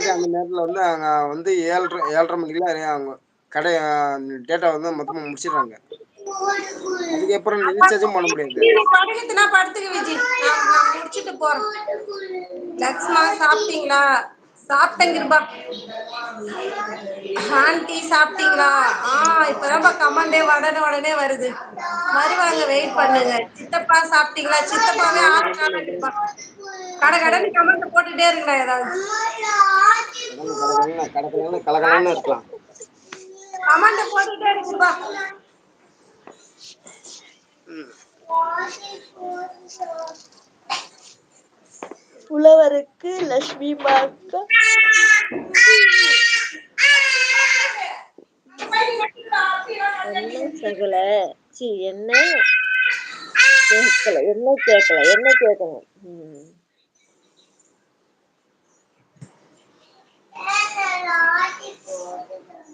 பாத்துட்டு அந்த நேரத்துல வந்து அங்க வந்து ஏழரை ஏழரை மணிக்கெல்லாம் அவங்க கடைய டேட்டா வந்து மொத்தமா முடிச்சிடுறாங்க. அதுக்கப்புறம் ரீசார்ஜும் பண்ண முடியாது. படுத்துக்க விஜி. முடிச்சுட்டு போறே லக்ஷ்மா சாப்ட்டே ஆண்டி சாப்பிட்டீங்களா? ஆ இப்பதாப்பா கமண்டே உடனே உடனே வருது. வருவாங்க வெயிட் பண்ணுங்க. சித்தப்பா சாப்பிட்டீங்களா? சித்தப்பாவே ஆள காணோ கிருபா கட கடன்னு கமெண்ட் போட்டுட்டே இருங்கடா ஏதாவது. கடகட கலகலன்னு இருக்கலாம் போட்டுட்டே இருக்குப்பா ம். புலவருக்கு லக்ஷ்மி பார்க்க என்ன சகல? சி என்ன? கேட்கல என்ன கேட்கல என்ன கேட்கணும்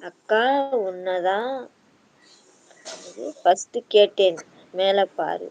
அக்கா உன்னதான். ஃபர்ஸ்ட் ஃபஸ்ட்டு கேட்டேன். மேல பாரு.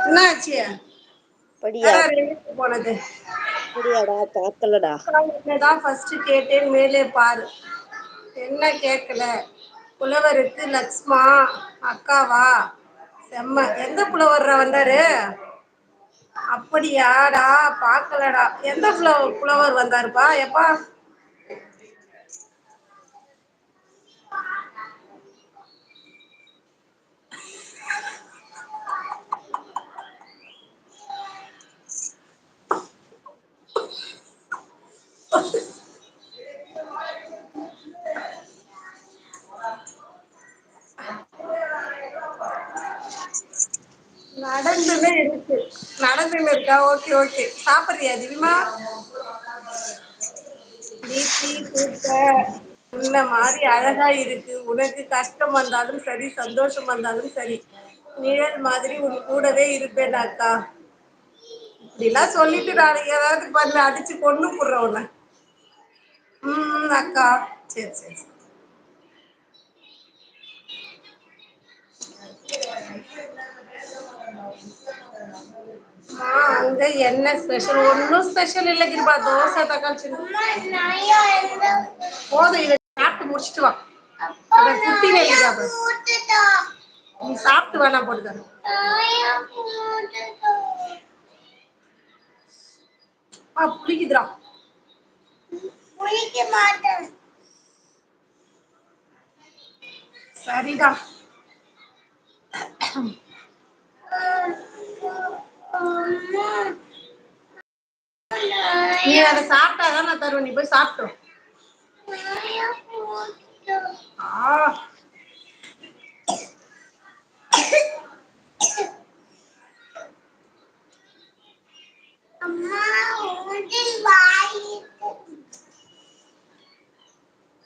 என்னாச்சு? படியா? போனது? அப்படியாடா பாக்கலடா என்னதா ஃபஸ்ட்டு கேட்டேன் மேலே பாரு. என்ன கேக்கல? புலவருக்கு லக்ஸ்மா அக்காவா? செம்ம. எந்த புலவர்ரா வந்தாரு? அப்படியாடா பாக்கலடா எந்த புலவர் புலவர் வந்தாருப்பா? எப்பா? நடந்துமே இருக்கு. நடந்துமே இருக்கா? Okay okay. சாப்பிடுறியா திவிமா தீப்தி கூட்ட உன்ன மாதிரி அழகா இருக்கு. உனக்கு கஷ்டம் வந்தாலும் சரி சந்தோஷம் வந்தாலும் சரி நிழல் மாதிரி உன் கூடவே இருப்பேன்டக்கா இப்படிலாம் சொல்லிட்டு நாளைக்கு ஏதாவது பண்ண அடிச்சு கொன்னு போடுறேன் உன்ன. ம் அக்கா. அக்கா சரி. Thank you. அங்க என்ன ஸ்பெஷல் ஒன்னு ஸ்பெஷல் இல்ல கிருபா. தோச தக்காளி சட்னி போது இத சாப்ட்டு முடிச்சுட்டு வா. அத குட்டினு இருக்குதா பாரு நீ சாப்ட்டு வா நா போட்டுதரே அப்பா புளிக்குதுடா. புளிக்க மாட்டே சரிடா. நீ அத சாப்பிட்டாதான் நான் தருவேன். நீ போய் சாப்பிட்டோம்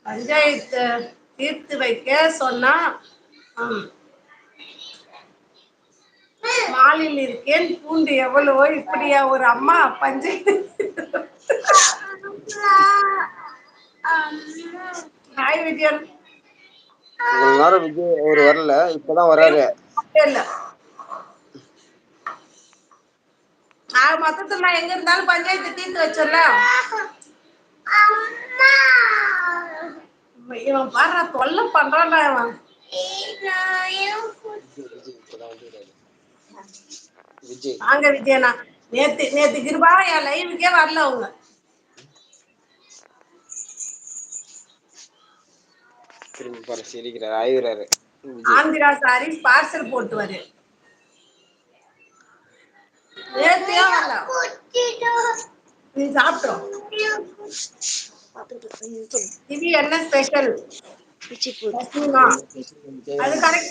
பஞ்சாயத்து தீர்த்து வைக்க சொன்னா மாலில் இருக்கேன் பூண்டு எவ்வளவோ இப்படியா ஒரு அம்மா பஞ்சாயத்து ஹாய் விஜயன் இவ்வளவு நேரோ விஜய் அவரு வரல இப்பதா வராரு. இல்ல ஆக மொத்தத்துல நா எங்க இருந்தாலு பஞ்சாயத்து தீர்த்து வச்சர்ல இவ பார்றா தொல்ல பண்றான்டா இவ விஜய். வாங்க விஜயண்ணா நேத்து நேத்து கிருபா எ லைவுக்கே வரல அவுங்க. திரும்பி பாரு சிரிக்கிறாரு விஜய். ஆந்திரா சாரீஸ் பார்சல் போட்டு வரே நேத்து ஏ வரல நீ பாத்துட்டு திவி என்ன ஸ்பெஷல் அது கரெக்ட்